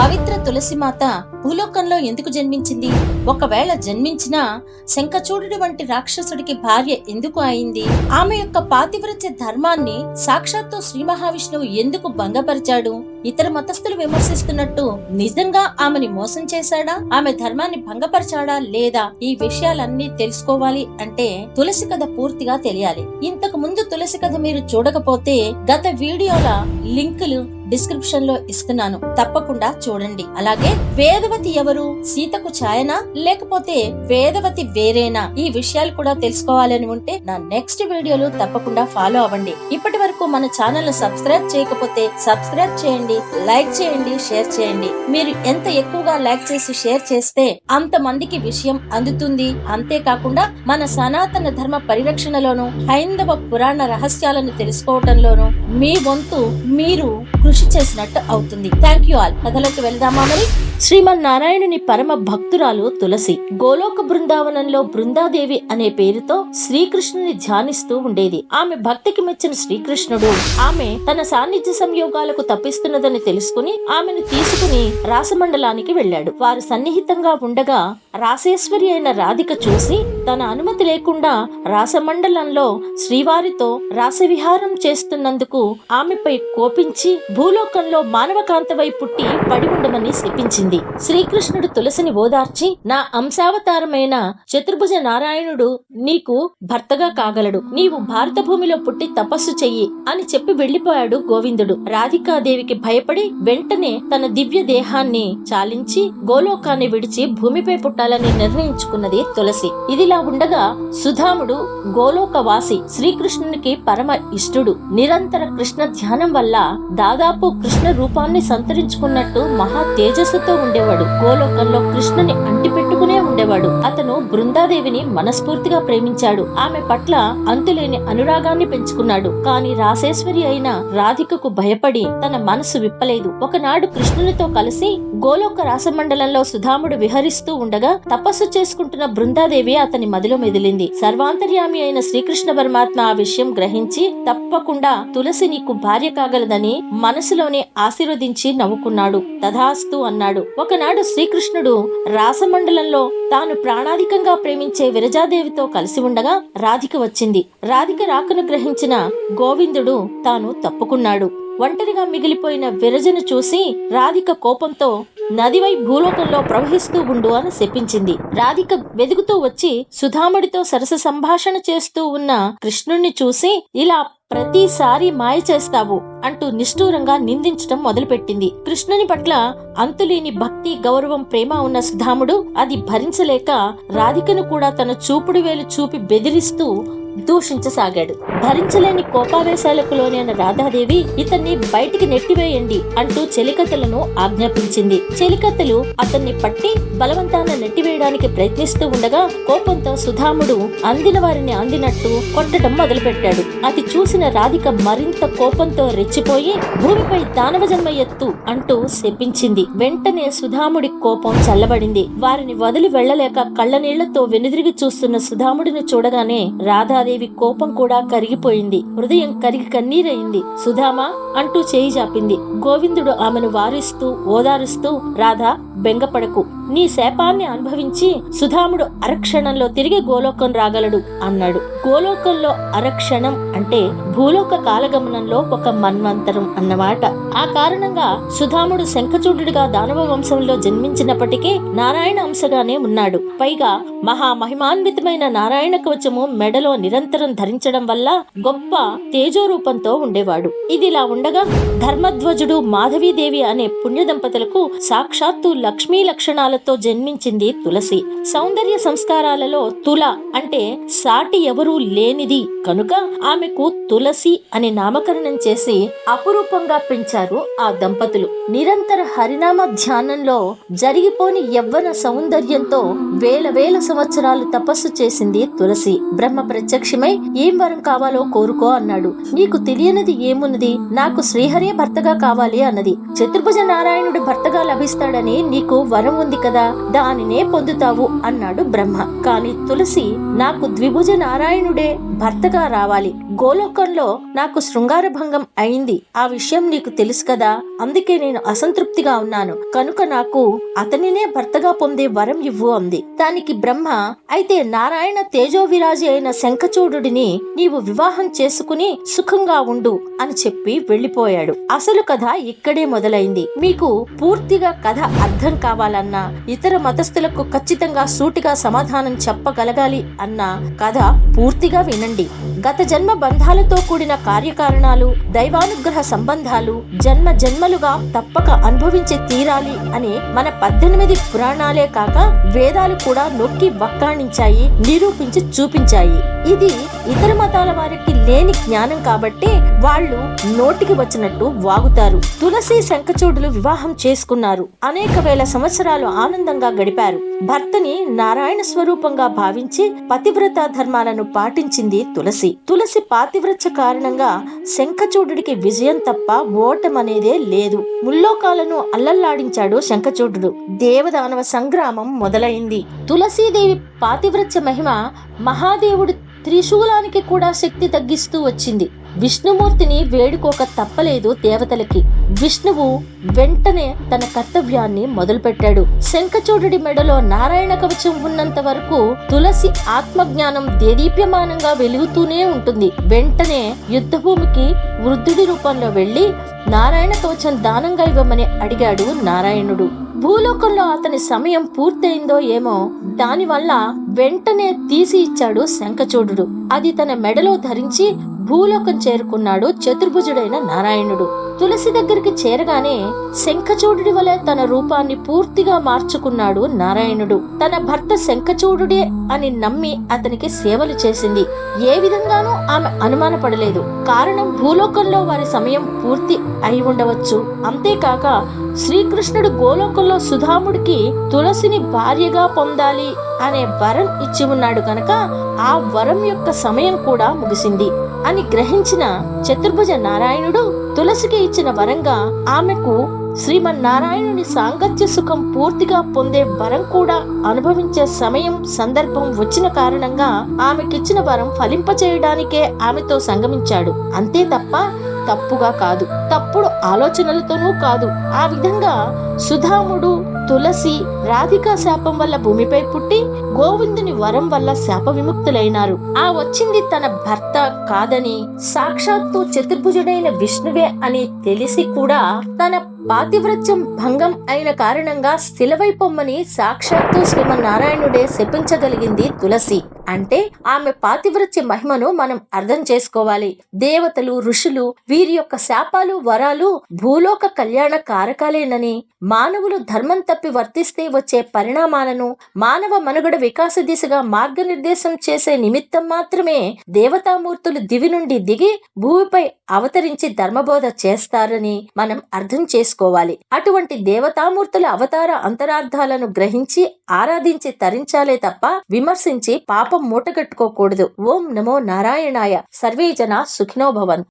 పవిత్ర తులసిమాత భూలోకంలో ఎందుకు జన్మించింది? ఒకవేళ జన్మించినా శంఖచూడుడి వంటి రాక్షసుడికి భార్య ఎందుకు అయింది? ఆమె యొక్క పాతివ్రత్య ధర్మాన్ని సాక్షాత్తు శ్రీ మహావిష్ణువు ఎందుకు భంగపరిచాడు? ఇతర మతస్థులు విమర్శిస్తున్నట్టు నిజంగా ఆమెని మోసం చేశాడా? ఆమె ధర్మాన్ని భంగపరిచాడా? లేదా ఈ విషయాలన్నీ తెలుసుకోవాలి అంటే తులసి కథ పూర్తిగా తెలియాలి. ఇంతకు ముందు తులసి కథ మీరు చూడకపోతే గత వీడియోల లింకులు డిస్క్రిప్షన్లో ఇస్తున్నాను. తప్పకుండా చూడండి. అలాగే వేదవతి ఎవరు? సీతకు ఛాయనా? లేకపోతే వేదవతి వేరేనా? ఈ విషయాలు కూడా తెలుసుకోవాలని ఉంటే నా నెక్స్ట్ వీడియోలు తప్పకుండా ఫాలో అవ్వండి. ఇప్పటి వరకు మన ఛానల్ సబ్స్క్రైబ్ చేయకపోతే సబ్స్క్రైబ్ చేయండి. లైక్ చేయండి షేర్ చేయండి. మీరు ఎంత ఎక్కువగా లైక్ చేసి షేర్ చేస్తే అంత మందికి విషయం అందుతుంది. అంతేకాకుండా మన సనాతన ధర్మ పరిరక్షణలోను హైందవ పురాణ రహస్యాలను తెలుసుకోవటంలోను మీ వంతు మీరు కృషి చేసినట్టు అవుతుంది. థ్యాంక్ యూ ఆల్ కథలోకి వెళ్దామా మరి? శ్రీమన్నారాయణుని పరమ భక్తురాలు తులసి. గోలోక బృందావనంలో బృందాదేవి అనే పేరుతో శ్రీకృష్ణుని ధ్యానిస్తూ ఉండేది. ఆమె భక్తికి మెచ్చిన శ్రీకృష్ణుడు. ఆమె తన సాన్నిధ్య సంయోగాలకు తప్పిస్తున్న ఉన్నదని తెలుసుకుని ఆమెను తీసుకుని రాసమండలానికి వెళ్ళాడు. వారు సన్నిహితంగా ఉండగా రాసేశ్వరి అయిన రాధిక చూసి తన అనుమతి లేకుండా రాసమండలంలో శ్రీవారితో రాసవిహారం చేస్తున్నందుకు ఆమెపై కోపించి భూలోకంలో మానవకాంతవై పుట్టి పడి ఉండమని శపించింది. శ్రీకృష్ణుడు తులసిని ఓదార్చి నా అంశావతారమైన చతుర్భుజ నారాయణుడు నీకు భర్తగా కాగలడు. నీవు భారత భూమిలో పుట్టి తపస్సు చెయ్యి అని చెప్పి వెళ్ళిపోయాడు గోవిందుడు. రాధికాదేవికి భయపడి వెంటనే తన దివ్య దేహాన్ని చాలించి గోలోకాన్ని విడిచి భూమిపై పుట్టాలని నిర్ణయించుకున్నది తులసి. ఇదిలా ఉండగా సుధాముడు గోలోకవాసి శ్రీకృష్ణునికి పరమ ఇష్టుడు. నిరంతర కృష్ణ ధ్యానం వల్ల దాదాపు కృష్ణ రూపాన్ని సంతరించుకున్నట్టు మహా తేజస్సుతో ఉండేవాడు. గోలోకంలో కృష్ణుని అంటిపెట్టుకునే ఉండేవాడు. అతను బృందాదేవిని మనస్ఫూర్తిగా ప్రేమించాడు. ఆమె పట్ల అంతులేని అనురాగాన్ని పెంచుకున్నాడు. కాని రాసేశ్వరి అయిన రాధికకు భయపడి తన మనసు విప్పలేదు. ఒకనాడు కృష్ణునితో కలిసి గోలోక రాసమండలంలో సుధాముడు విహరిస్తూ ఉండగా తపస్సు చేసుకుంటున్న బృందాదేవి అతని మదిలో మెదిలింది. సర్వాంతర్యామి అయిన శ్రీకృష్ణ పరమాత్మ ఆ విషయం గ్రహించి తప్పకుండా తులసి నీకు భార్య కాగలదని మనసులోనే ఆశీర్వదించి నవ్వుకున్నాడు. తథాస్తు అన్నాడు. ఒకనాడు శ్రీకృష్ణుడు రాసమండలంలో తాను ప్రాణాధికంగా ప్రేమించే విరజాదేవితో కలిసి ఉండగా రాధిక వచ్చింది. రాధిక రాకను గ్రహించిన గోవిందుడు తాను తప్పుకున్నాడు. ఒంటరిగా మిగిలిపోయిన విరజను చూసి రాధిక కోపంతో నదివై భూలోకంలో ప్రవహిస్తూ ఉండు అని శపించింది. రాధిక వెదుగుతూ వచ్చి సుధాముడితో సరస సంభాషణ చేస్తూ ఉన్న కృష్ణుణ్ణి చూసి ఇలా ప్రతిసారి మాయ చేస్తావు. అంటూ నిష్ఠూరంగా నిందించడం మొదలుపెట్టింది. కృష్ణుని పట్ల అంతులేని భక్తి గౌరవం ప్రేమ ఉన్న సుధాముడు అది భరించలేక రాధికను కూడా తన చూపుడు వేలు చూపి బెదిరిస్తూ దూషించసాగాడు. భరించలేని కోపావేశాలకు లోనైన రాధాదేవి ఇతన్ని బయటికి నెట్టివేయండి అంటూ చెలికత్తెలను ఆజ్ఞాపించింది. చెలికత్తెలు అతన్ని పట్టి బలవంతాన నెట్టివేయడానికి ప్రయత్నిస్తూ ఉండగా కోపంతో సుధాముడు అందిన వారిని అందినట్టు కొట్టడం మొదలుపెట్టాడు. అది చూసిన రాధిక మరింత కోపంతో రెచ్చిపోయి భూమిపై దానవ జన్మ ఎత్తు అంటూ శపించింది. వెంటనే సుధాముడి కోపం చల్లబడింది. వారిని వదిలి వెళ్ళలేక కళ్ళనీళ్ళతో వెనుదిరిగి చూస్తున్న సుధాముడిని చూడగానే రాధాదేవి కోపం కూడా కరిగిపోయింది. హృదయం కరిగి కన్నీరయింది సుధామా అంటూ చేయి జాపింది. గోవిందుడు ఆమెను వారిస్తూ ఓదారుస్తూ రాధా బెంగపడకు. నీ శాపాన్ని అనుభవించి సుధాముడు అరక్షణంలో తిరిగి గోలోకం రాగలడు అన్నాడు. గోలోకంలో అరక్షణం అంటే భూలోక కాలగమనంలో ఒక మన్వంతరం అన్నమాట. ఆ కారణంగా సుధాముడు శంఖచూడుడిగా దానవ వంశంలో జన్మించినప్పటికీ నారాయణ అంశగానే ఉన్నాడు. పైగా మహా మహిమాన్వితమైన నారాయణ కవచము మెడలో నిరంతరం ధరించడం వల్ల గొప్ప తేజోరూపంతో ఉండేవాడు. ఇదిలా ఉండగా ధర్మధ్వజుడు మాధవీదేవి అనే పుణ్య దంపతులకు సాక్షాత్తు లక్ష్మీ లక్షణాలతో జన్మించింది తులసి. సౌందర్య సంస్కారాలలో తుల అంటే సాటి ఎవరూ లేనిది. కనుక ఆమెకు తులసి అని నామకరణం చేసి అపురూపంగా పెంచారు ఆ దంపతులు. నిరంతర హరినామ ధ్యానంలో జరిగిపోని యవ్వన సౌందర్యంతో వేల వేల సంవత్సరాలు తపస్సు చేసింది తులసి. బ్రహ్మ ప్రత్యక్షమై ఏం వరం కావాలో కోరుకో అన్నాడు. నీకు తెలియనిది ఏమున్నది? నాకు శ్రీహరే భర్తగా కావాలి అన్నది. చతుర్భుజ నారాయణుడు భర్తగా లభిస్తాడని నీకు వరం ఉంది కదా? దానినే పొందుతావు అన్నాడు బ్రహ్మ. కాని తులసి నాకు ద్విభుజ నారాయణుడే భర్తగా రావాలి. గోలోకంలో నాకు శృంగార భంగం అయింది. ఆ విషయం నీకు తెలుసు కదా అందుకే నేను అసంతృప్తిగా ఉన్నాను. కనుక నాకు అతనినే భర్తగా పొందే వరం ఇవ్వు అంది. దానికి బ్రహ్మ అయితే నారాయణ తేజోవిరాజి అయిన శంఖచూడుడిని నీవు వివాహం చేసుకుని సుఖంగా ఉండు అని చెప్పి వెళ్ళిపోయాడు అసలు కథ ఇక్కడే మొదలైంది. మీకు పూర్తిగా కథ అర్థం కావాలన్నా ఇతర మతస్థులకు ఖచ్చితంగా సూటిగా సమాధానం చెప్పగలగాలి అన్న కథ పూర్తిగా వినండి. గత జన్మ బంధాలతో కూడిన కార్యకారణాలు దైవానుగ్రహ సంబంధాలు జన్మ జన్మలుగా తప్పక అనుభవించి తీరాలి అని మన పద్దెనిమిది పురాణాలే కాక వేదాలు కూడా నొక్కి వక్కాణించాయి నిరూపించి చూపించాయి. ఇది ఇతర మతాల వారికి లేని జ్ఞానం కాబట్టి వాళ్ళు నోటికి వచ్చినట్టు వాగుతారు. తులసి శంఖచూడులు వివాహం చేసుకున్నారు. అనేక వేల సంవత్సరాలు ఆనందంగా గడిపారు. భర్తని నారాయణ స్వరూపంగా భావించి పతివ్రత ధర్మాలను పాటించింది తులసి. తులసి పాతివ్రత్య కారణంగా శంఖచూడుడికి విజయం తప్ప ఓటమనేదే లేదు. ముల్లోకాలను అల్లల్లాడించాడు శంఖచూడుడు. దేవదానవ సంగ్రామం మొదలైంది. తులసీదేవి పాతివ్రత్య మహిమ మహాదేవుడు త్రిశూలానికి కూడా శక్తి తగ్గిస్తూ వచ్చింది. విష్ణుమూర్తిని వేడుకోక తప్పలేదు దేవతలకి. విష్ణువు వెంటనే తన కర్తవ్యాన్ని మొదలుపెట్టాడు. శంఖచూడుడి మెడలో నారాయణ కవచం ఉన్నంత వరకు తులసి ఆత్మజ్ఞానం దేదీప్యమానంగా వెలుగుతూనే ఉంటుంది. వెంటనే యుద్ధభూమికి వృద్ధుడి రూపంలో వెళ్ళి నారాయణ కవచం దానంగా ఇవ్వమని అడిగాడు నారాయణుడు. భూలోకంలో అతని సమయం పూర్తయిందో ఏమో దానివల్ల వెంటనే తీసి ఇచ్చాడు శంఖచూడు అది తన మెడలో ధరించి భూలోకం చేరుకున్నాడు చతుర్భుజుడైన నారాయణుడు. తులసి దగ్గరికి చేరగానే శంఖచూడుడి వలె తన రూపాన్ని పూర్తిగా మార్చుకున్నాడు నారాయణుడు. తన భర్త శంఖచూడుడే అని నమ్మి అతనికి సేవలు చేసింది. ఏ విధంగానూ ఆమె అనుమానపడలేదు. కారణం భూలోకంలో వారి సమయం పూర్తి అయి ఉండవచ్చు. అంతేకాక శ్రీకృష్ణుడు గోలోకంలో సుధాముడికి తులసిని భార్యగా పొందాలి అనే వరం ఇచ్చి ఉన్నాడు కనుక ఆ వరం యొక్క సమయం కూడా ముగిసింది. అని గ్రహించిన చతుర్భుజ నారాయణుడు తులసికి ఇచ్చిన వరంగా ఆమెకు శ్రీమన్నారాయణుని సాంగత్య సుఖం పూర్తిగా పొందే వరం కూడా అనుభవించే సమయం సందర్భం వచ్చిన కారణంగా ఆమెకిచ్చిన వరం ఫలింపచేయడానికే ఆమెతో సంగమించాడు. అంతే తప్ప తప్పుగా కాదు. తప్పుడు ఆలోచనలతోనూ కాదు. ఆ విధంగా సుధాముడు తులసి రాధికా శాపం వల్ల భూమిపై పుట్టి గోవిందుని వరం వల్ల శాప విముక్తులైనారు. ఆ వచ్చింది తన భర్త కాదని సాక్షాత్తు చతుర్భుజుడైన విష్ణువే అని తెలిసి కూడా తన పాతివ్రత్యం భంగం అయిన కారణంగా స్థిలవై పొమ్మని సాక్షాత్తు శ్రీమన్నారాయణుడే శపించగలిగింది తులసి. అంటే ఆమె పాతివ్రత్య మహిమను మనం అర్థం చేసుకోవాలి. దేవతలు ఋషులు వీరి యొక్క శాపాలు వరాలు భూలోక కళ్యాణ కారకాలేనని. మానవులు ధర్మం తప్పి వర్తిస్తే వచ్చే పరిణామాలను మానవ మనుగడ వికాస దిశగా మార్గనిర్దేశం చేసే నిమిత్తం మాత్రమే దేవతామూర్తులు దివి నుండి దిగి భూమిపై అవతరించి ధర్మబోధ చేస్తారని మనం అర్థం చేసుకోవాలి. అటువంటి దేవతామూర్తుల అవతార అంతరార్థాలను గ్రహించి ఆరాధించి తరించాలే తప్ప విమర్శించి పాపం మూటగట్టుకోకూడదు. ఓం నమో నారాయణాయ. సర్వే జన సుఖినోభవన్